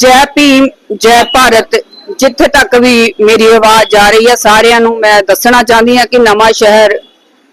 ਜੈ ਭੀਮ, ਜੈ ਭਾਰਤ। ਜਿੱਥੇ ਤੱਕ ਵੀ ਮੇਰੀ ਆਵਾਜ਼ ਜਾ ਰਹੀ ਹੈ, ਸਾਰਿਆਂ ਨੂੰ ਮੈਂ ਦੱਸਣਾ ਚਾਹੁੰਦੀ ਹਾਂ ਕਿ ਨਵਾਂ ਸ਼ਹਿਰ,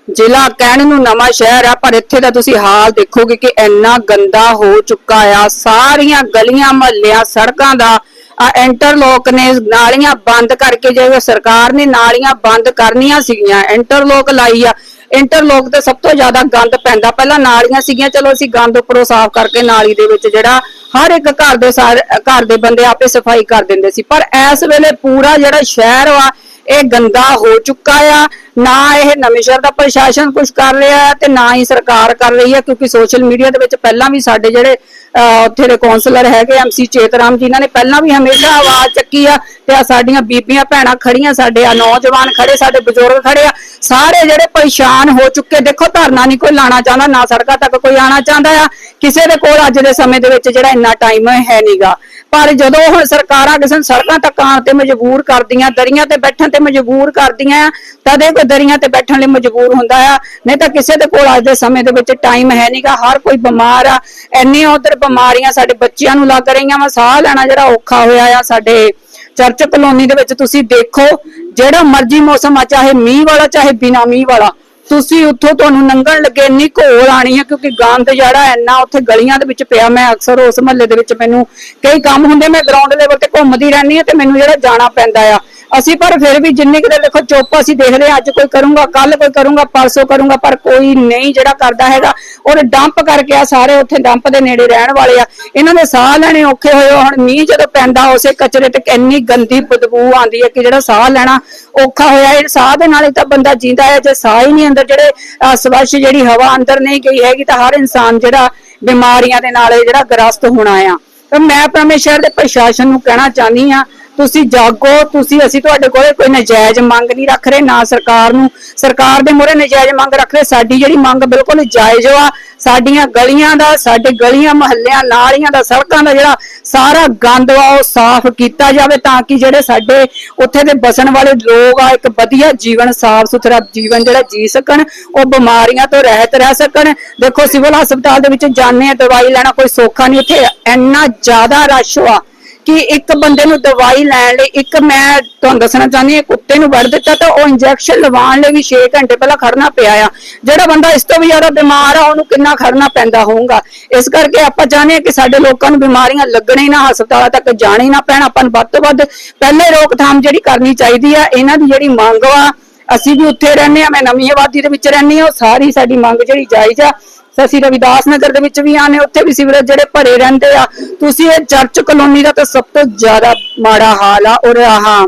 ਜ਼ਿਲ੍ਹਾ ਕਹਿਣ ਨੂੰ ਨਵਾਂ ਸ਼ਹਿਰ ਆ, ਪਰ ਇੱਥੇ ਦਾ ਤੁਸੀਂ ਹਾਲ ਦੇਖੋਗੇ ਕਿ ਇੰਨਾ ਗੰਦਾ ਹੋ ਚੁੱਕਾ ਆ। ਸਾਰੀਆਂ ਗਲੀਆਂ, ਮਹੱਲਿਆਂ, ਸੜਕਾਂ ਦਾ ਆ ਇੰਟਰਲੋਕ ਨੇ ਨਾਲੀਆਂ ਬੰਦ ਕਰਕੇ, ਜੇ ਸਰਕਾਰ ਨੇ ਨਾਲੀਆਂ ਬੰਦ ਕਰਨੀਆਂ ਸੀਗੀਆਂ, ਇੰਟਰਲੋਕ ਲਾਈ ਆ ਇੰਟਰਲੋਕ ਤੇ ਸਭ ਤੋਂ ਜ਼ਿਆਦਾ ਗੰਦ ਪੈਂਦਾ। ਪਹਿਲਾਂ ਨਾਲੀਆਂ ਸੀਗੀਆਂ, ਚਲੋ ਅਸੀਂ ਗੰਦ ਉੱਪਰੋਂ ਸਾਫ਼ ਕਰਕੇ ਨਾਲੀ ਦੇ ਵਿੱਚ ਜਿਹੜਾ ਹਰ ਇੱਕ ਘਰ ਦੇ ਸਾਰੇ ਘਰ ਦੇ ਬੰਦੇ ਆਪੇ ਸਫ਼ਾਈ ਕਰ ਦਿੰਦੇ ਸੀ। ਪਰ ਇਸ ਵੇਲੇ ਪੂਰਾ ਜਿਹੜਾ ਸ਼ਹਿਰ ਵਾ, ਇਹ ਗੰਦਾ ਹੋ ਚੁੱਕਾ ਆ। ਨਾ ਇਹ ਨਵੇਂ ਸ਼ਹਿਰ ਦਾ ਪ੍ਰਸ਼ਾਸਨ ਕੁਝ ਕਰ ਰਿਹਾ ਤੇ ਨਾ ਹੀ ਸਰਕਾਰ ਕਰ ਰਹੀ ਹੈ ਕਿਉਂਕਿ ਸੋਸ਼ਲ ਮੀਡੀਆ ਦੇ ਵਿੱਚ ਪਹਿਲਾਂ ਵੀ ਸਾਡੇ ਜਿਹੜੇ ਉੱਥੇ ਦੇ ਕੌਂਸਲਰ ਹੈਗੇ ਐਮਸੀ ਚੇਤਰਾਮ ਜੀ, ਇਹਨਾਂ ਨੇ ਪਹਿਲਾਂ ਵੀ ਹਮੇਸ਼ਾ ਆਵਾਜ਼ ਚੱਕੀ ਆ ਤੇ ਆ ਸਾਡੀਆਂ ਬੀਬੀਆਂ ਭੈਣਾਂ ਖੜੀਆਂ, ਸਾਡੇ ਆ ਨੌਜਵਾਨ ਖੜੇ, ਸਾਡੇ ਬਜ਼ੁਰਗ ਖੜੇ ਆ। ਸਾਰੇ ਜਿਹੜੇ ਪਰੇਸ਼ਾਨ ਹੋ ਚੁੱਕੇ, ਦੇਖੋ ਧਰਨਾ ਨਹੀਂ ਕੋਈ ਲਾਣਾ ਚਾਹੁੰਦਾ, ਨਾ ਸੜਕਾਂ ਤੱਕ ਕੋਈ ਆਣਾ ਚਾਹੁੰਦਾ ਆ। ਕਿਸੇ ਦੇ ਕੋਲ ਅੱਜ ਦੇ ਸਮੇਂ ਦੇ ਵਿੱਚ ਜਿਹੜਾ ਇੰਨਾ ਟਾਈਮ ਹੈ ਨਹੀਂਗਾ ਪਰ ਜਦੋਂ ਹੁਣ ਸਰਕਾਰਾਂ ਕਿਸੇ ਨੂੰ ਸੜਕਾਂ ਤੱਕ ਆਉਣ ਤੇ ਮਜਬੂਰ ਕਰਦੀਆਂ, ਦਰੀਆਂ ਤੇ ਬੈਠਣ ਤੇ ਮਜਬੂਰ ਕਰਦੀਆਂ ਆ, ਤਦ ਇਹ ਕੋਈ ਦਰੀਆਂ ਤੇ ਬੈਠਣ ਲਈ ਮਜਬੂਰ ਹੁੰਦਾ ਆ। ਨਹੀਂ ਤਾਂ ਕਿਸੇ ਦੇ ਕੋਲ ਅੱਜ ਦੇ ਸਮੇਂ ਦੇ ਵਿੱਚ ਟਾਈਮ ਹੈ ਨਹੀਂਗਾ ਹਰ ਕੋਈ ਬਿਮਾਰ ਆ। ਇੰਨੀ ਉਧਰ ਬਿਮਾਰੀਆਂ ਸਾਡੇ ਬੱਚਿਆਂ ਨੂੰ ਲੱਗ ਰਹੀਆਂ ਵਾ, ਸਾਹ ਲੈਣਾ ਜਿਹੜਾ ਔਖਾ ਹੋਇਆ ਆ ਸਾਡੇ ਚਰਚ ਕਲੋਨੀ ਦੇ ਵਿੱਚ ਤੁਸੀਂ ਦੇਖੋ, ਜਿਹੜਾ ਮਰਜ਼ੀ ਮੌਸਮ ਆ, ਚਾਹੇ ਮੀਂਹ ਵਾਲਾ, ਚਾਹੇ ਬਿਨਾ ਮੀਂਹ ਵਾਲਾ ਤੁਸੀਂ ਉੱਥੋਂ ਤੁਹਾਨੂੰ ਲੰਘਣ ਲੱਗੇ, ਇੰਨੀ ਘੋਲ ਆਣੀ ਹੈ ਕਿਉਂਕਿ ਗੰਦ ਜਿਹੜਾ ਇੰਨਾ ਉੱਥੇ ਗਲੀਆਂ ਦੇ ਵਿੱਚ ਪਿਆ। ਮੈਂ ਅਕਸਰ ਉਸ ਮਹੱਲੇ ਦੇ ਵਿੱਚ ਮੈਨੂੰ ਕਈ ਕੰਮ ਹੁੰਦੇ, ਮੈਂ ਗਰਾਊਂਡ ਲੈਵਲ ਤੇ ਘੁੰਮਦੀ ਰਹਿੰਦੀ ਹਾਂ ਤੇ ਮੈਨੂੰ ਜਿਹੜਾ ਜਾਣਾ ਪੈਂਦਾ ਆ। ਅਸੀਂ ਪਰ ਫਿਰ ਵੀ ਜਿੰਨੇ ਕਿਤੇ ਦੇਖੋ ਚੁੱਪ ਅਸੀਂ ਦੇਖਦੇ ਹਾਂ, ਅੱਜ ਕੋਈ ਕਰੂੰਗਾ ਕੱਲ ਕੋਈ ਕਰੂੰਗਾ ਪਰਸੋਂ ਕਰੂੰਗਾ ਪਰ ਕੋਈ ਨਹੀਂ ਜਿਹੜਾ ਕਰਦਾ ਹੈਗਾ ਔਰ ਡੰਪ ਕਰਕੇ ਆ ਸਾਰੇ ਉੱਥੇ ਡੰਪ ਦੇ ਨੇੜੇ ਰਹਿਣ ਵਾਲੇ ਆ। ਇਹਨਾਂ ਦੇ ਸਾਹ ਲੈਣੇ ਔਖੇ ਹੋਏ ਹੁਣ ਮੀਂਹ ਜਦੋਂ ਪੈਂਦਾ ਉਸੇ ਕਚਰੇ ਤੇ ਇੰਨੀ ਗੰਦੀ ਬਦਬੂ ਆਉਂਦੀ ਹੈ ਕਿ ਜਿਹੜਾ ਸਾਹ ਲੈਣਾ ਔਖਾ ਹੋਇਆ ਇਹ ਸਾਹ ਦੇ ਨਾਲ ਹੀ ਤਾਂ ਬੰਦਾ ਜੀਂਦਾ ਹੈ ਜੇ ਸਾਹ ਹੀ ਨਹੀਂ ਅੰਦਰ ਜਿਹੜੇ ਅਹ, ਜਿਹੜੀ ਹਵਾ ਅੰਦਰ ਨਹੀਂ ਗਈ ਹੈਗੀ ਤਾਂ ਹਰ ਇਨਸਾਨ ਜਿਹੜਾ ਬਿਮਾਰੀਆਂ ਦੇ ਨਾਲ ਜਿਹੜਾ ਗ੍ਰਸਤ ਹੋਣਾ ਆ। ਤਾਂ ਮੈਂ ਆਪਣੇ ਦੇ ਪ੍ਰਸ਼ਾਸਨ ਨੂੰ ਕਹਿਣਾ ਚਾਹਨੀ ਆ ਤੁਸੀਂ ਜਾਗੋ, ਤੁਸੀਂ ਅਸੀਂ ਤੁਹਾਡੇ ਕੋਲੇ ਕੋਈ ਨਜਾਇਜ਼ ਮੰਗ ਨਹੀਂ ਰੱਖ ਰਹੇ, ਨਾ ਸਰਕਾਰ ਨੂੰ। ਸਰਕਾਰ ਦੇ ਮੂਹਰੇ ਨਜਾਇਜ਼ ਮੰਗ ਰੱਖ ਰਹੇ, ਸਾਡੀ ਜਿਹੜੀ ਮੰਗ ਬਿਲਕੁਲ ਜਾਇਜ਼ ਆ। ਸਾਡੀਆਂ ਗਲੀਆਂ ਦਾ, ਸਾਡੇ ਗਲੀਆਂ ਮਹੱਲਿਆਂ, ਨਾਲੀਆਂ ਦਾ, ਸੜਕਾਂ ਦਾ ਜਿਹੜਾ ਸਾਰਾ ਗੰਦ ਆ, ਉਹ ਸਾਫ਼ ਕੀਤਾ ਜਾਵੇ ਤਾਂ ਕਿ ਜਿਹੜੇ ਸਾਡੇ ਉੱਥੇ ਦੇ ਬਸਣ ਵਾਲੇ ਲੋਕ ਆ, ਇੱਕ ਵਧੀਆ ਜੀਵਨ, ਸਾਫ਼ ਸੁਥਰਾ ਜੀਵਨ ਜਿਹੜਾ ਜੀ ਸਕਣ, ਉਹ ਬਿਮਾਰੀਆਂ ਤੋਂ ਰਹਿਤ ਰਹਿ ਸਕਣ। ਦੇਖੋ, ਸਿਵਲ ਹਸਪਤਾਲ ਦੇ ਵਿੱਚ ਜਾਂਦੇ ਆ, ਦਵਾਈ ਲੈਣਾ ਕੋਈ ਸੌਖਾ ਨਹੀਂ, ਉੱਥੇ ਇੰਨਾ ਜ਼ਿਆਦਾ ਰਸ਼ ਆ। ਕਿ ਇੱਕ ਬੰਦੇ ਨੂੰ ਦਵਾਈ ਲੈਣ ਲਈ, ਇੱਕ ਮੈਂ ਤੁਹਾਨੂੰ ਦੱਸਣਾ ਚਾਹੁੰਦੀ ਹਾਂ ਕੁੱਤੇ ਨੂੰ ਵੜ ਦਿੱਤਾ ਤਾਂ ਉਹ ਇੰਜੈਕਸ਼ਨ ਲਵਾਉਣ ਲਈ ਵੀ 6 ਘੰਟੇ ਪਹਿਲਾਂ ਖੜਨਾ ਪਿਆ ਆ। ਜਿਹੜਾ ਬੰਦਾ ਇਸ ਤੋਂ ਵੀ ਜ਼ਿਆਦਾ ਬਿਮਾਰ ਆ, ਉਹਨੂੰ ਕਿੰਨਾ ਖੜਨਾ ਪੈਂਦਾ ਹੋਊਗਾ। ਇਸ ਕਰਕੇ ਆਪਾਂ ਚਾਹੁੰਦੇ ਹਾਂ ਕਿ ਸਾਡੇ ਲੋਕਾਂ ਨੂੰ ਬਿਮਾਰੀਆਂ ਲੱਗਣੇ ਹੀ ਨਾ, ਹਸਪਤਾਲਾਂ ਤੱਕ ਜਾਣੇ ਹੀ ਨਾ ਪੈਣ। ਆਪਾਂ ਨੂੰ ਵੱਧ ਤੋਂ ਵੱਧ ਪਹਿਲੇ ਰੋਕਥਾਮ ਜਿਹੜੀ ਕਰਨੀ ਚਾਹੀਦੀ ਆ, ਇਹਨਾਂ ਦੀ ਜਿਹੜੀ ਮੰਗ ਵਾ ਅਸੀਂ ਵੀ ਉੱਥੇ ਰਹਿੰਦੇ ਆ ਮੈਂ ਨਵੀਂ ਆਬਾਦੀ ਦੇ ਵਿੱਚ ਰਹਿੰਦੀ ਆ ਉਹ ਸਾਰੀ ਸਾਡੀ ਮੰਗ ਜਿਹੜੀ ਜਾਇਜ਼ ਆ ਅਸੀਂ ਰਵਿਦਾਸ ਨਗਰ ਦੇ ਵਿੱਚ ਵੀ ਆਨੇ ਉੱਥੇ ਵੀ ਸੀਵਰੇਜ ਜਿਹੜੇ ਭਰੇ ਰਹਿੰਦੇ ਆ। ਤੁਸੀਂ ਇਹ ਚਰਚ ਕਲੋਨੀ ਦਾ ਤਾਂ ਸਭ ਤੋਂ ਜ਼ਿਆਦਾ ਮਾੜਾ ਹਾਲ ਆ ਔਰ ਆਹ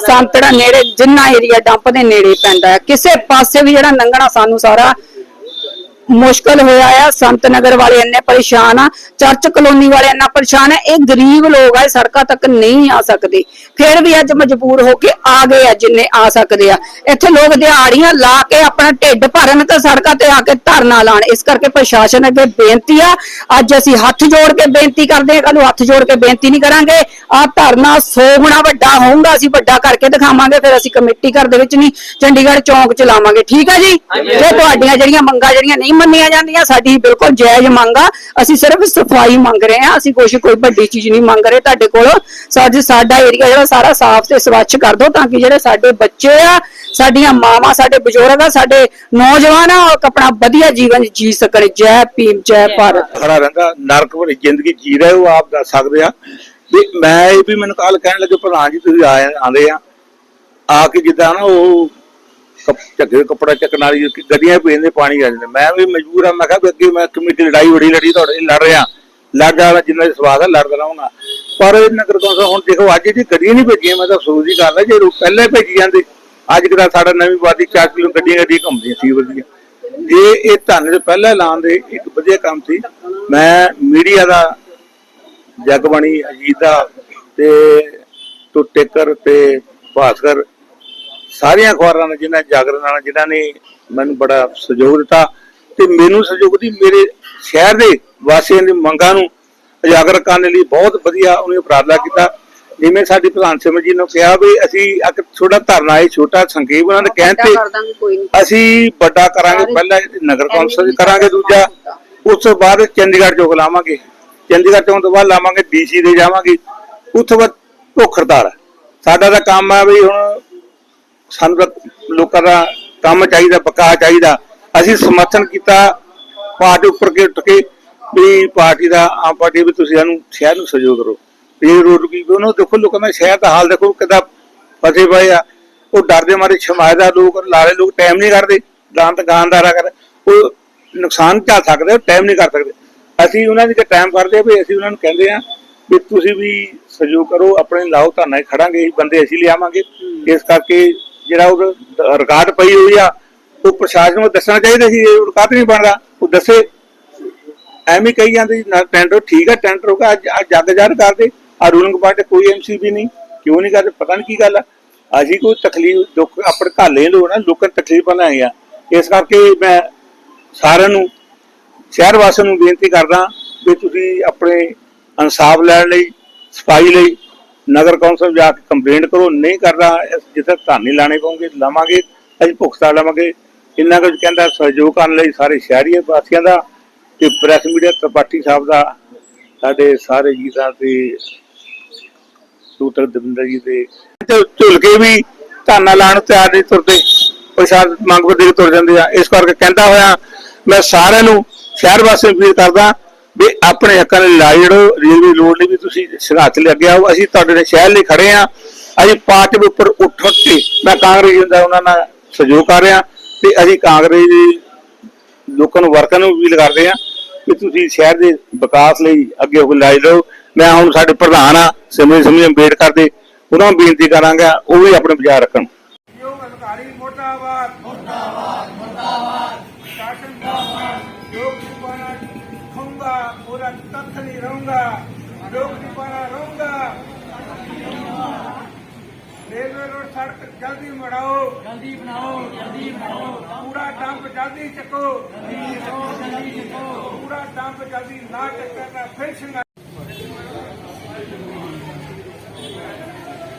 ਸੰਤੜਾ ਨੇੜੇ ਜਿੰਨਾ ਏਰੀਆ ਡੰਪ ਦੇ ਨੇੜੇ ਪੈਂਦਾ ਹੈ ਕਿਸੇ ਪਾਸੇ ਵੀ ਜਿਹੜਾ ਲੰਘਣਾ ਸਾਨੂੰ ਸਾਰਾ ਮੁਸ਼ਕਲ ਹੋਇਆ ਆ ਸੰਤ ਨਗਰ ਵਾਲੇ ਇੰਨੇ ਪਰੇਸ਼ਾਨ ਆ ਚਰਚ ਕਲੋਨੀ ਵਾਲੇ ਇੰਨਾ ਪਰੇਸ਼ਾਨ ਆ ਇਹ ਗਰੀਬ ਲੋਕ ਆ ਇਹ ਸੜਕਾਂ ਤੱਕ ਨਹੀਂ ਆ ਸਕਦੇ। ਫਿਰ ਵੀ ਅੱਜ ਮਜਬੂਰ ਹੋ ਕੇ ਆ ਗਏ ਆ ਜਿੰਨੇ ਆ ਸਕਦੇ ਆ। ਇੱਥੇ ਲੋਕ ਦਿਹਾੜੀਆਂ ਲਾ ਕੇ ਆਪਣਾ ਢਿੱਡ ਭਰਨ ਤੇ ਸੜਕਾਂ ਤੇ ਆ ਕੇ ਧਰਨਾ ਲਾਣ ਇਸ ਕਰਕੇ ਪ੍ਰਸ਼ਾਸਨ ਅੱਗੇ ਬੇਨਤੀ ਆ ਅੱਜ ਅਸੀਂ ਹੱਥ ਜੋੜ ਕੇ ਬੇਨਤੀ ਕਰਦੇ ਹਾਂ ਕੱਲ ਹੱਥ ਜੋੜ ਕੇ ਬੇਨਤੀ ਨਹੀਂ ਕਰਾਂਗੇ। ਆ ਧਰਨਾ 100 ਗੁਣਾ ਵੱਡਾ ਹੋਊਗਾ ਅਸੀਂ ਵੱਡਾ ਕਰਕੇ ਦਿਖਾਵਾਂਗੇ ਫਿਰ ਅਸੀਂ ਕਮੇਟੀ ਘਰ ਦੇ ਵਿੱਚ ਨਹੀਂ ਚੰਡੀਗੜ੍ਹ ਚੌਂਕ ਚ ਲਾਵਾਂਗੇ ਠੀਕ ਹੈ ਜੀ? ਇਹ ਤੁਹਾਡੀਆਂ ਜਿਹੜੀਆਂ ਮੰਗਾਂ ਜਿਹੜੀਆਂ ਨਹੀਂ ਮੰਨੀਆਂ ਜਾਂਦੀਆਂ ਸਾਡੀ ਬਿਲਕੁਲ ਜਾਇਜ਼ ਮੰਗ ਆ। ਅਸੀਂ ਸਿਰਫ ਸਫ਼ਾਈ ਮੰਗ ਰਹੇ ਹਾਂ ਅਸੀਂ ਕੁਛ ਕੋਈ ਵੱਡੀ ਚੀਜ਼ ਨਹੀਂ ਮੰਗ ਰਹੇ ਤੁਹਾਡੇ ਕੋਲੋਂ। ਸਾਡਾ ਸਾਡਾ ਏਰੀਆ ਜਿਹੜਾ ਸਾਰਾ ਸਾਫ਼ ਤੇ ਸਵੱਛ ਕਰ ਦਿਓ ਤਾਂ ਕਿ ਜਿਹੜੇ ਸਾਡੇ ਬੱਚੇ ਆ ਸਾਡੀਆਂ ਮਾਵਾਂ ਸਾਡੇ ਬਜ਼ੁਰਗ ਆ ਸਾਡੇ ਨੌਜਵਾਨ ਆ ਉਹ ਆਪਣਾ ਵਧੀਆ ਜੀਵਨ ਜੀ ਸਕਣ। ਜੈ ਭੀਮ ਜੈ ਭਾਰਤ। ਖੜਾ ਰਹਿੰਦਾ ਨਰਕ ਭਰੀ ਜ਼ਿੰਦਗੀ ਜੀ ਰਹੇ ਹੋ ਆਪ ਦੱਸ ਸਕਦੇ ਆ। ਵੀ ਮੈਂ ਇਹ ਵੀ ਮੈਨੂੰ ਕੱਲ ਕਹਿਣ ਲੱਗੇ ਪ੍ਰਧਾਨ ਜੀ ਤੁਸੀਂ ਆਏ ਆਂਦੇ ਆ। ਆ ਕੇ ਜਿੱਦਾਂ ਨਾ ਉਹ ਝੱਗੇ ਕੱਪੜਾ ਚੱਕਣ ਵਾਲੀ ਗੱਡੀਆਂ ਪੀਂਦੇ, ਪਾਣੀ ਆ ਜਾਂਦੇ। ਮੈਂ ਵੀ ਮਜਬੂਰ ਆ, ਮੈਂ ਕਿਹਾ ਅੱਗੇ ਮੈਂ ਕਮੇਟੀ ਲੜਾਈ ਬੜੀ ਲੜੀ ਤੁਹਾਡੇ, ਲੜ ਰਿਹਾ। ਲੜ ਜਿੰਨਾ ਸਵਾਦ ਆ, ਲੜਦਾ ਰਹਾਂਗਾ ਪਰ ਇਹ ਨਗਰ ਕੌਂਸਲ ਹੁਣ ਦੇਖੋ, ਅੱਜ ਦੀ ਗੱਡੀਆਂ ਨਹੀਂ ਭੇਜੀਆਂ, ਮੈਂ ਤਾਂ ਅਫਸੋਸ ਹੀ ਕਰਦਾ ਜੇ ਪਹਿਲੇ ਭੇਜੀ ਜਾਂਦੇ, ਅੱਜ ਕਿਦਾ ਸਾਡਾ ਨਵੀਂ ਬਾਦੀ 4 ਕਿਲੋ ਗੱਡੀਆਂ ਗੱਡੀਆਂ ਘੁੰਮਦੀਆਂ ਸੀ, ਵਧੀਆ। ਇਹ ਇਹ ਧੰਨ ਦੇ ਪਹਿਲਾਂ ਐਲਾਨ ਦੇ ਇੱਕ ਵਧੀਆ ਕੰਮ ਸੀ, ਮੈਂ ਮੀਡੀਆ ਦਾ ਜਗਬਾਣੀ ਅਜੀਤ ਦਾ ਤੇ ਤੋਂ ਟੇਕਰ ਤੇ ਭਾਸਕਰ ਸਾਰੀਆਂ ਅਖਬਾਰਾਂ ਨੇ ਜਿਨ੍ਹਾਂ ਜਾਗਰਣ ਨਾਲ ਜਿਨ੍ਹਾਂ ਨੇ ਮੈਨੂੰ ਬੜਾ ਸਹਿਯੋਗ ਦਿੱਤਾ ਤੇ ਮੈਨੂੰ ਸਹਿਯੋਗ ਦੀ ਮੇਰੇ ਸ਼ਹਿਰ ਦੇ ਵਾਸੀਆਂ ਦੀ ਮੰਗਾਂ ਨੂੰ ਉਜਾਗਰ ਕਰਨ ਲਈ ਬਹੁਤ ਵਧੀਆ ਉਹਨੇ ਉਪਰਾਲਾ ਕੀਤਾ। ਜਿਵੇਂ ਸਾਡੀ ਪ੍ਰਧਾਨ ਸਿਮਰ ਜੀ ਨੇ ਕਿਹਾ ਵੀ ਅਸੀਂ ਇੱਕ ਛੋਟਾ ਧਰਨਾ ਹੈ ਛੋਟਾ ਸੰਖੇਪ ਉਹਨਾਂ ਦੇ ਕਹਿਣ ਤੇ ਅਸੀਂ ਵੱਡਾ ਕਰਾਂਗੇ ਪਹਿਲਾਂ ਨਗਰ ਕੌਂਸਲ ਕਰਾਂਗੇ ਦੂਜਾ ਉਸ ਤੋਂ ਬਾਅਦ ਚੰਡੀਗੜ੍ਹ ਚੌਕ ਲਾਵਾਂਗੇ। ਚੰਡੀਗੜ੍ਹ ਚੌਕ ਤੋਂ ਬਾਅਦ ਲਾਵਾਂਗੇ ਡੀਸੀ ਦੇ ਜਾਵਾਂਗੇ। ਤੋਂ ਬਾਅਦ ਭੁੱਖ ਹੜਤਾਲ ਹੈ। ਸਾਡਾ ਤਾਂ ਕੰਮ ਆ ਵੀ ਹੁਣ ਸਾਨੂੰ ਤਾਂ ਲੋਕਾਂ ਦਾ ਕੰਮ ਚਾਹੀਦਾ ਪੱਕਾ ਚਾਹੀਦਾ। ਅਸੀਂ ਸਮਰਥਨ ਕੀਤਾ ਪਾਰਟੀ ਉੱਪਰ ਕੇ ਉੱਠ ਕੇ ਵੀ ਪਾਰਟੀ ਦਾ ਆਮ ਪਾਰਟੀ ਵੀ ਤੁਸੀਂ ਸਾਨੂੰ ਸ਼ਹਿਰ ਨੂੰ ਸਹਿਯੋਗ ਕਰੋ। ਇਹ ਰੋਡ ਕੀ ਉਹਨੂੰ ਦੇਖੋ ਲੋਕਾਂ ਦਾ ਸ਼ਹਿਰ ਦਾ ਹਾਲ ਦੇਖੋ ਕਿਦਾਂ ਫਸੇ ਪਏ ਆ। ਉਹ ਡਰਦੇ ਮਾਰੇ ਛਮਾਇਦਾ ਲੋਕ ਲਾਲੇ ਲੋਕ ਟਾਈਮ ਨਹੀਂ ਕਰਦੇ ਦਾਨ ਗਾਨਦਾਰਾ ਕਰ ਉਹ ਨੁਕਸਾਨ ਝਾ ਸਕਦੇ ਟਾਈਮ ਨਹੀਂ ਕਰ ਸਕਦੇ। ਅਸੀਂ ਉਹਨਾਂ ਦੀ ਟਾਈਮ ਕਰਦੇ ਵੀ ਅਸੀਂ ਉਹਨਾਂ ਨੂੰ ਕਹਿੰਦੇ ਆ ਵੀ ਤੁਸੀਂ ਵੀ ਸਹਿਯੋਗ ਕਰੋ ਆਪਣੇ ਲਾਓ ਧਰਨਾ 'ਚ ਖੜਾਂਗੇ ਬੰਦੇ ਅਸੀਂ ਲਿਆਵਾਂਗੇ। ਇਸ ਕਰਕੇ ਜਿਹੜਾ ਉਹ ਰਿਕਾਰਡ ਪਈ ਹੋਈ ਆ, ਉਹ ਪ੍ਰਸ਼ਾਸਨ ਨੂੰ ਦੱਸਣਾ ਚਾਹੀਦਾ ਸੀ ਇਹ ਰਿਕਾਰਡ ਨਹੀਂ ਬਣਦਾ। ਉਹ ਦੱਸੇ, ਐਵੇਂ ਕਹੀ ਜਾਂਦੇ ਟੈਂਡਰ ਠੀਕ ਹੈ ਟੈਂਡਰ ਹੋਗਾ ਅੱਜ ਜੱਗ ਜਾਰ ਕਰਦੇ, ਆ ਰੂਲਿੰਗ ਪਾਰਟੀ ਕੋਈ ਐਮਸੀ ਵੀ ਨਹੀਂ, ਕਿਉਂ ਨਹੀਂ ਕਰਦੇ, ਪਤਾ ਨਹੀਂ ਕੀ ਗੱਲ ਆ। ਅਸੀਂ ਕੋਈ ਤਕਲੀਫ, ਦੁੱਖ, ਆਪਣੇ ਘਾਲੇ ਲੋ ਨਾ, ਲੋਕਾਂ ਨੂੰ ਤਕਲੀਫਾਂ ਲੈ ਆ। ਇਸ ਕਰਕੇ ਮੈਂ ਸਾਰਿਆਂ ਨੂੰ, ਸ਼ਹਿਰ ਵਾਸੀਆਂ ਨੂੰ ਬੇਨਤੀ ਕਰਦਾ ਵੀ ਤੁਸੀਂ ਆਪਣੇ ਇਨਸਾਫ ਲੈਣ ਲਈ, ਸਫ਼ਾਈ ਲਈ ਨਗਰ ਕੌਂਸਲ ਜਾ ਕੇ ਕੰਪਲੇਂਟ ਕਰੋ, ਨਹੀਂ ਕਰਦਾ ਜਿੱਥੇ ਧਾਨੀ ਲਾਣੇ ਪਉਂਗੇ ਲਵਾਂਗੇ, ਅਸੀਂ ਭੁਗਤਾ ਲਵਾਂਗੇ। ਇੰਨਾ ਕੁਝ ਕਹਿੰਦਾ ਸਹਿਯੋਗ ਕਰਨ ਲਈ ਸਾਰੇ ਸ਼ਹਿਰੀ ਵਾਸੀਆਂ ਦਾ ਤੇ ਪ੍ਰੈਸ ਮੀਡੀਆ ਤਪਾਟੀ ਸਾਹਿਬ ਦਾ, ਸਾਡੇ ਸਾਰੇ ਗੀਤਾਂ ਤੇ ਸੂਤਰ ਦਵਿੰਦਰ ਜੀ ਦੇ। ਝੁਲ ਕੇ ਵੀ ਧਾਨਾ ਲਾਣ, ਤਿਆਰ ਨਹੀਂ ਤੁਰਦੇ, ਪ੍ਰਸ਼ਾਦ ਮੰਗ ਵਧੇ ਤੁਰ ਜਾਂਦੇ ਆ। ਇਸ ਕਰਕੇ ਕਹਿੰਦਾ ਹੋਇਆ, ਮੈਂ ਸਾਰਿਆਂ ਨੂੰ ਸ਼ਹਿਰ ਵਾਸੀਆਂ ਨੂੰ ਅਪੀਲ ਕਰਦਾ ਵੀ ਆਪਣੇ ਹੱਕਾਂ ਲਈ ਲੜਾਈ ਲੜੋ ਰੇਲਵੇ ਲੋੜ ਲਈ ਵੀ ਤੁਸੀਂ ਸੰਘਰਸ਼ ਲਈ ਅੱਗੇ ਆਓ ਅਸੀਂ ਤੁਹਾਡੇ ਨਾਲ ਸ਼ਹਿਰ ਲਈ ਖੜੇ ਆ ਅਸੀਂ ਪਾਰਟੀ ਦੇ ਉੱਪਰ ਉੱਠ ਉੱਠ ਕੇ ਮੈਂ ਕਾਂਗਰਸ ਦਾ ਉਹਨਾਂ ਨਾਲ ਸਹਿਯੋਗ ਕਰ ਰਿਹਾ। ਤੇ ਅਸੀਂ ਕਾਂਗਰਸ ਦੀ ਲੋਕਾਂ ਨੂੰ, ਵਰਕਰਾਂ ਨੂੰ ਅਪੀਲ ਕਰਦੇ ਆ ਕਿ ਤੁਸੀਂ ਸ਼ਹਿਰ ਦੇ ਵਿਕਾਸ ਲਈ ਅੱਗੇ ਹੋ ਕੇ ਲੜਾਈ ਲਓ ਮੈਂ ਹੁਣ ਸਾਡੇ ਪ੍ਰਧਾਨ ਆ, ਸਿਮਰਨ ਸਮੀ ਅੰਬੇਡਕਰ ਦੇ। ਉਹਨਾਂ ਨੂੰ ਬੇਨਤੀ ਕਰਾਂਗਾ, ਉਹ ਵੀ ਆਪਣੇ ਵਿਚਾਰ ਰੱਖਣ। ਪੂਰਾ ਰਹੂੰਗਾ ਨਿਭਾਣਾ ਰਹੂੰਗਾ। ਰੇਲਵੇ ਰੋਡ ਸੜਕ ਜਲਦੀ ਬਣਾਓ। ਜਲਦੀ ਬਣਾਓ ਜਲਦੀ ਬਣਾਓ। ਪੂਰਾ ਡੰਪ ਜਲਦੀ ਚੱਕੋ। ਜਲਦੀ ਚੱਕੋ ਜਲਦੀ ਚੱਕੋ। ਪੂਰਾ ਡੰਪ ਜਲਦੀ ਨਾ ਚੱਕਣਾ ਫਿਰ ਸੰਗਾ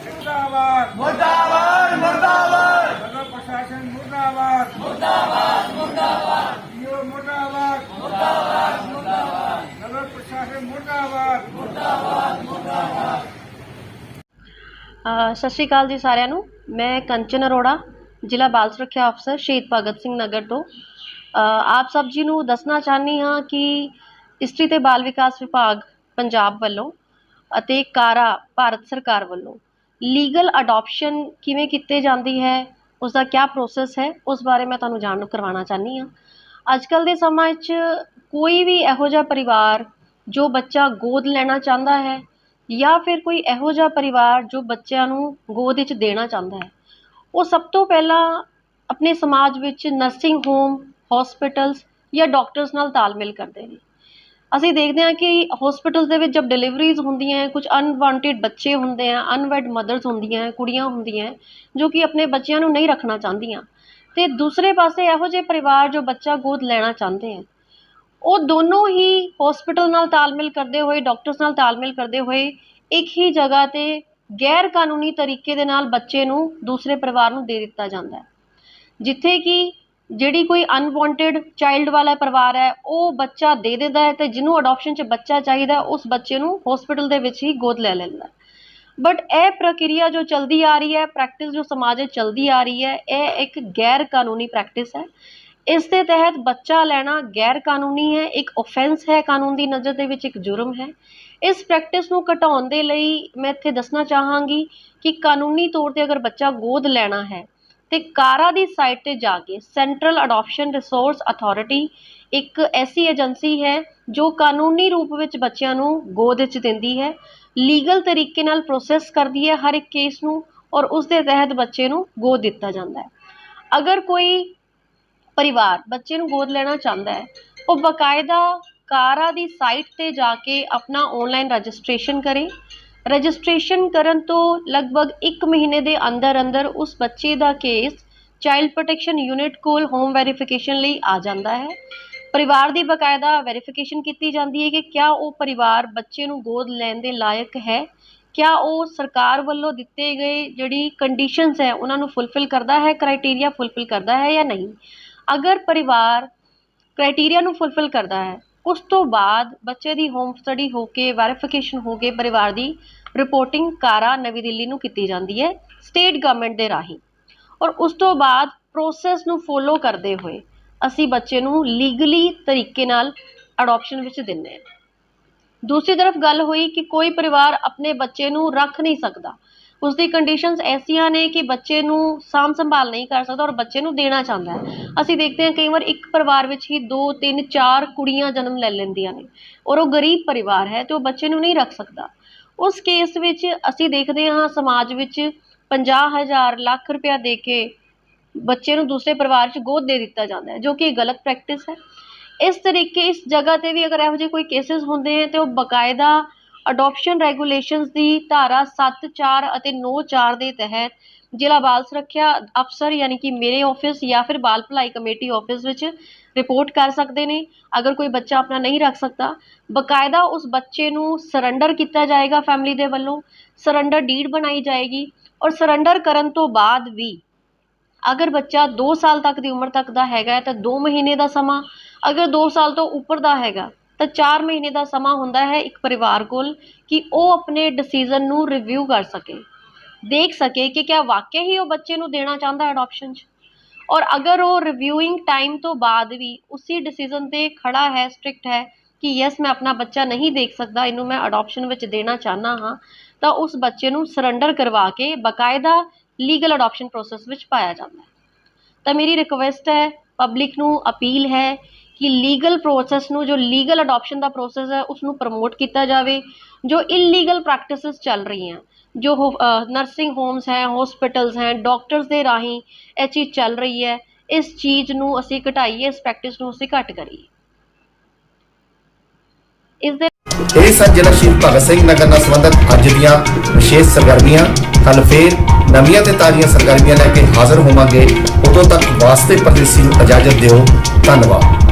ਮੁਰਦਾਬਾਦ ਮੁਰਦਾਬਾਦ ਮੁਰਦਾਬਾਦ ਨਗਰ ਪ੍ਰਸ਼ਾਸਨ ਮੁਰਦਾਬਾਦ ਮੁਰਦਾਬਾਦ ਮੁਰਦਾਬਾਦ ਜੀਓ ਮੁਰਦਾਬਾਦ ਮੁਰਦਾਬਾਦ ਮੁਰਦਾਬਾਦ ਨਗਰ ਪ੍ਰਸ਼ਾਸਨ ਮੁਰਦਾਬਾਦ। ਅ, ਸਤਿ ਸ਼੍ਰੀ ਅਕਾਲ ਜੀ ਸਾਰਿਆਂ ਨੂੰ। ਮੈਂ ਕੰਚਨ ਅਰੋੜਾ ਜ਼ਿਲ੍ਹਾ ਬਾਲ ਸੁਰੱਖਿਆ ਅਫਸਰ ਸ਼ਹੀਦ ਭਗਤ ਸਿੰਘ ਨਗਰ ਤੋਂ। ਆਪ ਸਭ ਜੀ ਨੂੰ ਦੱਸਣਾ ਚਾਹੁੰਦੀ ਹਾਂ ਕਿ ਇਸਤਰੀ ਤੇ ਬਾਲ ਵਿਕਾਸ ਵਿਭਾਗ ਪੰਜਾਬ ਵੱਲੋਂ ਅਤੇ ਕਾਰਾ ਭਾਰਤ ਸਰਕਾਰ ਵੱਲੋਂ ਲੀਗਲ ਅਡਾਪਸ਼ਨ ਕਿਵੇਂ ਕੀਤੇ ਜਾਂਦੀ ਹੈ ਉਸ ਦਾ ਕੀ ਪ੍ਰੋਸੈਸ ਹੈ ਉਸ ਬਾਰੇ ਮੈਂ ਤੁਹਾਨੂੰ ਜਾਣੂ ਕਰਵਾਉਣਾ ਚਾਹੁੰਦੀ ਹਾਂ। ਅੱਜ ਕੱਲ੍ਹ ਦੇ ਸਮਾਂ 'ਚ ਕੋਈ ਵੀ ਇਹੋ ਜਿਹਾ ਪਰਿਵਾਰ ਜੋ ਬੱਚਾ ਗੋਦ ਲੈਣਾ ਚਾਹੁੰਦਾ ਹੈ ਜਾਂ ਫਿਰ ਕੋਈ ਇਹੋ ਜਿਹਾ ਪਰਿਵਾਰ ਜੋ ਬੱਚਿਆਂ ਨੂੰ ਗੋਦ ਵਿੱਚ ਦੇਣਾ ਚਾਹੁੰਦਾ ਹੈ। ਉਹ ਸਭ ਤੋਂ ਪਹਿਲਾਂ ਆਪਣੇ ਸਮਾਜ ਵਿੱਚ ਨਰਸਿੰਗ ਹੋਮ ਹੋਸਪਿਟਲਸ ਜਾਂ ਡਾਕਟਰਸ ਨਾਲ ਤਾਲਮੇਲ ਕਰਦੇ ਨੇ। ਅਸੀਂ ਦੇਖਦੇ ਹਾਂ ਕਿ ਹੋਸਪਿਟਲਸ ਦੇ ਵਿੱਚ ਜਦ ਡਿਲੀਵਰੀਜ਼ ਹੁੰਦੀਆਂ ਹੈ, ਕੁਝ ਅਨਵਾਂਟਿਡ ਬੱਚੇ ਹੁੰਦੇ ਆ ਅਨਵੈਡ ਮਦਰਸ ਹੁੰਦੀਆਂ ਕੁੜੀਆਂ ਹੁੰਦੀਆਂ ਜੋ ਕਿ ਆਪਣੇ ਬੱਚਿਆਂ ਨੂੰ ਨਹੀਂ ਰੱਖਣਾ ਚਾਹੁੰਦੀਆਂ। ਅਤੇ ਦੂਸਰੇ ਪਾਸੇ ਇਹੋ ਜਿਹੇ ਪਰਿਵਾਰ ਜੋ ਬੱਚਾ ਗੋਦ ਲੈਣਾ ਚਾਹੁੰਦੇ ਹੈ ਉਹ ਦੋਨੋਂ ਹੀ ਹੋਸਪਿਟਲ ਨਾਲ ਤਾਲਮੇਲ ਕਰਦੇ ਹੋਏ ਡਾਕਟਰਸ ਨਾਲ ਤਾਲਮੇਲ ਕਰਦੇ ਹੋਏ ਇੱਕ ਹੀ ਜਗ੍ਹਾ ਤੇ ਗੈਰ ਕਾਨੂੰਨੀ ਤਰੀਕੇ ਦੇ ਨਾਲ ਬੱਚੇ ਨੂੰ ਦੂਸਰੇ ਪਰਿਵਾਰ ਨੂੰ ਦੇ ਦਿੱਤਾ ਜਾਂਦਾ ਜਿੱਥੇ ਕਿ ਜਿਹੜੀ ਕੋਈ ਅਨਵਾਂਟਿਡ ਚਾਈਲਡ ਵਾਲਾ ਪਰਿਵਾਰ ਹੈ, ਉਹ ਬੱਚਾ ਦੇ ਦਿੰਦਾ ਹੈ ਅਤੇ ਜਿਹਨੂੰ ਅਡੋਪਸ਼ਨ 'ਚ ਬੱਚਾ ਚਾਹੀਦਾ, ਉਸ ਬੱਚੇ ਨੂੰ ਹੋਸਪਿਟਲ ਦੇ ਵਿੱਚ ਹੀ ਗੋਦ ਲੈ ਲੈਂਦਾ ਬਟ ਇਹ ਪ੍ਰਕਿਰਿਆ ਜੋ ਚਲਦੀ ਆ ਰਹੀ ਹੈ ਪ੍ਰੈਕਟਿਸ ਜੋ ਸਮਾਜ ਵਿੱਚ ਚਲਦੀ ਆ ਰਹੀ ਹੈ, ਇਹ ਇੱਕ ਗੈਰ ਕਾਨੂੰਨੀ ਪ੍ਰੈਕਟਿਸ ਹੈ। ਇਸ ਦੇ ਤਹਿਤ ਬੱਚਾ ਲੈਣਾ ਗੈਰ ਕਾਨੂੰਨੀ ਹੈ, ਇੱਕ ਆਫੈਂਸ ਹੈ, ਕਾਨੂੰਨ ਦੀ ਨਜ਼ਰ ਦੇ ਵਿੱਚ ਇੱਕ ਜੁਰਮ ਹੈ। ਇਸ ਪ੍ਰੈਕਟਿਸ ਨੂੰ ਘਟਾਉਣ ਦੇ ਲਈ ਮੈਂ ਇੱਥੇ ਦੱਸਣਾ ਚਾਹਾਂਗੀ ਕਿ ਕਾਨੂੰਨੀ ਤੌਰ ਤੇ ਅਗਰ ਬੱਚਾ ਗੋਦ ਲੈਣਾ ਹੈ, ਤੇ ਕਾਰਾ ਦੀ ਸਾਈਟ ਤੇ ਜਾ ਕੇ ਸੈਂਟਰਲ ਅਡਾਪਸ਼ਨ ਰਿਸੋਰਸ ਅਥਾਰਟੀ ਇੱਕ ਐਸੀ ਏਜੰਸੀ ਹੈ ਜੋ ਕਾਨੂੰਨੀ ਰੂਪ ਵਿੱਚ ਬੱਚਿਆਂ ਨੂੰ ਗੋਦ ਵਿੱਚ ਦਿੰਦੀ ਹੈ ਲੀਗਲ ਤਰੀਕੇ ਨਾਲ ਪ੍ਰੋਸੈਸ ਕਰਦੀ ਹੈ ਹਰ ਇੱਕ ਕੇਸ ਨੂੰ ਔਰ ਉਸ ਦੇ ਤਹਿਤ ਬੱਚੇ ਨੂੰ ਗੋਦ ਦਿੱਤਾ ਜਾਂਦਾ ਹੈ। ਅਗਰ ਕੋਈ ਪਰਿਵਾਰ, ਬੱਚੇ ਨੂੰ ਗੋਦ ਲੈਣਾ ਚਾਹੁੰਦਾ ਹੈ। ਉਹ ਬਕਾਇਦਾ ਕਾਰਾ ਦੀ ਸਾਈਟ ਤੇ ਜਾ ਕੇ ਆਪਣਾ ਆਨਲਾਈਨ ਰਜਿਸਟ੍ਰੇਸ਼ਨ ਕਰੇ। ਰਜਿਸਟ੍ਰੇਸ਼ਨ ਕਰਨ ਤੋਂ ਲਗਭਗ 1 ਮਹੀਨੇ ਦੇ ਅੰਦਰ ਅੰਦਰ ਉਸ ਬੱਚੇ ਦਾ ਕੇਸ ਚਾਈਲਡ ਪ੍ਰੋਟੈਕਸ਼ਨ ਯੂਨਿਟ ਕੋਲ ਹੋਮ ਵੈਰੀਫਿਕੇਸ਼ਨ ਲਈ ਆ ਜਾਂਦਾ ਹੈ। ਪਰਿਵਾਰ ਦੀ ਬਕਾਇਦਾ ਵੈਰੀਫਿਕੇਸ਼ਨ ਕੀਤੀ ਜਾਂਦੀ ਹੈ ਕਿ ਕਿਆ ਉਹ ਪਰਿਵਾਰ ਬੱਚੇ ਨੂੰ ਗੋਦ ਲੈਣ ਦੇ ਲਾਇਕ ਹੈ। ਕਿਆ ਉਹ ਸਰਕਾਰ ਵੱਲੋਂ ਦਿੱਤੇ ਗਏ ਜਿਹੜੀ ਕੰਡੀਸ਼ਨਸ ਹੈ, ਉਹਨਾਂ ਨੂੰ ਫੁੱਲਫਿਲ ਕਰਦਾ ਹੈ ਕ੍ਰਾਈਟੇਰੀਆ ਫੁੱਲਫਿਲ ਕਰਦਾ ਹੈ ਜਾਂ ਨਹੀਂ। ਅਗਰ ਪਰਿਵਾਰ ਕ੍ਰਾਈਟੇਰੀਆ ਨੂੰ ਫੁਲਫਿਲ ਕਰਦਾ ਹੈ, ਉਸ ਤੋਂ ਬਾਅਦ ਬੱਚੇ ਦੀ ਹੋਮ ਸਟੱਡੀ ਹੋ ਕੇ ਵੈਰੀਫਿਕੇਸ਼ਨ ਹੋ ਕੇ ਪਰਿਵਾਰ ਦੀ ਰਿਪੋਰਟਿੰਗ ਕਾਰਾ ਨਵੀਂ ਦਿੱਲੀ ਨੂੰ ਕੀਤੀ ਜਾਂਦੀ ਹੈ ਸਟੇਟ ਗਵਰਨਮੈਂਟ ਦੇ ਰਾਹੀਂ। ਔਰ ਉਸ ਤੋਂ ਬਾਅਦ ਪ੍ਰੋਸੈਸ ਨੂੰ ਫੋਲੋ ਕਰਦੇ ਹੋਏ ਅਸੀਂ ਬੱਚੇ ਨੂੰ ਲੀਗਲੀ ਤਰੀਕੇ ਨਾਲ ਅਡਾਪਸ਼ਨ ਵਿੱਚ ਦਿੰਦੇ ਹਾਂ। ਦੂਸਰੀ ਤਰਫ ਗੱਲ ਹੋਈ ਕਿ ਕੋਈ ਪਰਿਵਾਰ ਆਪਣੇ ਬੱਚੇ ਨੂੰ ਰੱਖ ਨਹੀਂ ਸਕਦਾ। ਉਸ ਦੀ ਕੰਡੀਸ਼ਨਸ ਐਸੀਆਂ ਨੇ ਕਿ ਬੱਚੇ ਨੂੰ ਸਾਂਭ ਸੰਭਾਲ ਨਹੀਂ ਕਰ ਸਕਦਾ ਔਰ ਬੱਚੇ ਨੂੰ ਦੇਣਾ ਚਾਹੁੰਦਾ ਹੈ। ਅਸੀਂ ਦੇਖਦੇ ਹਾਂ ਕਈ ਵਾਰ ਇੱਕ ਪਰਿਵਾਰ ਵਿੱਚ ਹੀ ਦੋ, ਤਿੰਨ, ਚਾਰ ਕੁੜੀਆਂ ਜਨਮ ਲੈ ਲੈਂਦੀਆਂ ਨੇ ਔਰ ਉਹ ਗਰੀਬ ਪਰਿਵਾਰ ਹੈ ਤੇ ਉਹ ਬੱਚੇ ਨੂੰ ਨਹੀਂ ਰੱਖ ਸਕਦਾ। ਉਸ ਕੇਸ ਵਿੱਚ ਅਸੀਂ ਦੇਖਦੇ ਹਾਂ ਸਮਾਜ ਵਿੱਚ 50000 ਲੱਖ ਰੁਪਇਆ ਦੇ ਕੇ ਬੱਚੇ ਨੂੰ ਦੂਸਰੇ ਪਰਿਵਾਰ 'ਚ ਗੋਦ ਦੇ ਦਿੱਤਾ ਜਾਂਦਾ ਹੈ, ਜੋ ਕਿ ਗਲਤ ਪ੍ਰੈਕਟਿਸ ਹੈ। ਇਸ ਤਰੀਕੇ ਇਸ ਜਗ੍ਹਾ ਤੇ ਵੀ ਅਗਰ ਇਹੋ ਜਿਹੇ ਕੋਈ ਕੇਸਿਸ ਹੁੰਦੇ ਹੈ ਤੇ ਉਹ ਬਕਾਇਦਾ ਅਡਾਪਸ਼ਨ ਰੈਗੂਲੇਸ਼ਨਸ ਦੀ ਧਾਰਾ 7 4 ਅਤੇ 9 4 ਦੇ ਤਹਿਤ ਜ਼ਿਲ੍ਹਾ ਬਾਲ ਸੁਰੱਖਿਆ ਅਫਸਰ ਯਾਨੀ ਕਿ ਮੇਰੇ ਆਫਿਸ ਜਾਂ ਫਿਰ ਬਾਲ ਭਲਾਈ ਕਮੇਟੀ ਆਫਿਸ ਵਿੱਚ ਰਿਪੋਰਟ ਕਰ ਸਕਦੇ ਨੇ। ਅਗਰ ਕੋਈ ਬੱਚਾ ਆਪਣਾ ਨਹੀਂ ਰੱਖ ਸਕਦਾ, ਬਕਾਇਦਾ ਉਸ ਬੱਚੇ ਨੂੰ ਸਰੈਂਡਰ ਕੀਤਾ ਜਾਏਗਾ ਫੈਮਿਲੀ ਦੇ ਵੱਲੋਂ। ਸਰੈਂਡਰ ਡੀਡ ਬਣਾਈ ਜਾਏਗੀ ਔਰ ਸਰੈਂਡਰ ਕਰਨ ਤੋਂ ਬਾਅਦ ਵੀ ਅਗਰ ਬੱਚਾ 2 ਸਾਲ ਤੱਕ ਦੀ ਉਮਰ ਤੱਕ ਦਾ ਹੈਗਾ ਤਾਂ 2 ਮਹੀਨੇ ਦਾ ਸਮਾਂ, ਅਗਰ 2 ਸਾਲ ਤੋਂ ਉੱਪਰ ਦਾ ਹੈਗਾ ਤਾਂ 4 ਮਹੀਨੇ ਦਾ ਸਮਾਂ ਹੁੰਦਾ ਹੈ ਇੱਕ ਪਰਿਵਾਰ ਕੋਲ ਕਿ ਉਹ ਆਪਣੇ ਡਿਸੀਜਨ ਨੂੰ ਰਿਵਿਊ ਕਰ ਸਕੇ। ਦੇਖ ਸਕੇ ਕਿ ਕਿਆ ਵਾਕਿਆ ਹੀ ਉਹ ਬੱਚੇ ਨੂੰ ਦੇਣਾ ਚਾਹੁੰਦਾ ਹੈ ਅਡਾਪਸ਼ਨ 'ਚ। ਔਰ ਅਗਰ ਉਹ ਰਿਵਿਊਇੰਗ ਟਾਈਮ ਤੋਂ ਬਾਅਦ ਵੀ ਉਸੇ ਡਿਸੀਜਨ ਤੇ ਖੜਾ ਹੈ ਸਟ੍ਰਿਕਟ ਹੈ ਕਿ ਯੈਸ ਮੈਂ ਆਪਣਾ ਬੱਚਾ ਨਹੀਂ ਦੇਖ ਸਕਦਾ, ਇਹਨੂੰ ਮੈਂ ਅਡਾਪਸ਼ਨ ਵਿੱਚ ਦੇਣਾ ਚਾਹਨਾ ਹਾਂ, ਤਾਂ ਉਸ ਬੱਚੇ ਨੂੰ ਸਰੈਂਡਰ ਕਰਵਾ ਕੇ ਬਕਾਇਦਾ ਲੀਗਲ ਅਡਾਪਸ਼ਨ ਪ੍ਰੋਸੈਸ ਵਿੱਚ ਪਾਇਆ ਜਾਂਦਾ ਹੈ। ਤਾਂ ਮੇਰੀ ਰਿਕੁਐਸਟ ਹੈ ਪਬਲਿਕ ਨੂੰ ਅਪੀਲ ਹੈ ਕਿ ਲੀਗਲ ਪ੍ਰੋਸੈਸ ਨੂੰ, ਜੋ ਲੀਗਲ ਅਡਾਪਸ਼ਨ ਦਾ ਪ੍ਰੋਸੈਸ ਹੈ ਉਸ ਨੂੰ ਪ੍ਰਮੋਟ ਕੀਤਾ ਜਾਵੇ, ਜੋ ਇਲੀਗਲ ਪ੍ਰੈਕਟਿਸਿਸ ਚੱਲ ਰਹੀਆਂ, ਜੋ ਨਰਸਿੰਗ ਹੋਮਸ ਹੈ ਹਸਪੀਟਲਸ ਹੈ ਡਾਕਟਰਸ ਦੇ ਰਾਹੀਂ ਇਹ ਚੀਜ਼ ਚੱਲ ਰਹੀ ਹੈ, ਇਸ ਚੀਜ਼ ਨੂੰ ਅਸੀਂ ਘਟਾਈਏ, ਇਸ ਪ੍ਰੈਕਟਿਸ ਨੂੰ ਅਸੀਂ ਘੱਟ ਕਰੀਏ। ਇਸ ਦੇ ਇਹ ਸਨ ਜ਼ਿਲ੍ਹਾ ਸ਼ਹੀਦ ਭਗਤ ਸਿੰਘ ਨਗਰ ਨਾਲ ਸੰਬੰਧਿਤ ਅੱਜ ਦੀਆਂ ਵਿਸ਼ੇਸ਼ ਸਰਗਰਮੀਆਂ। ਕੱਲ ਫੇਰ ਨਵੀਆਂ ਤੇ ਤਾਜ਼ੀਆਂ ਸਰਗਰਮੀਆਂ ਲੈ ਕੇ ਹਾਜ਼ਰ ਹੋਵਾਂਗੇ। ਉਦੋਂ ਤੱਕ ਵਾਸਤੇ ਪਰਦੇਸੀ ਨੂੰ ਇਜਾਜ਼ਤ ਦਿਓ। ਧੰਨਵਾਦ।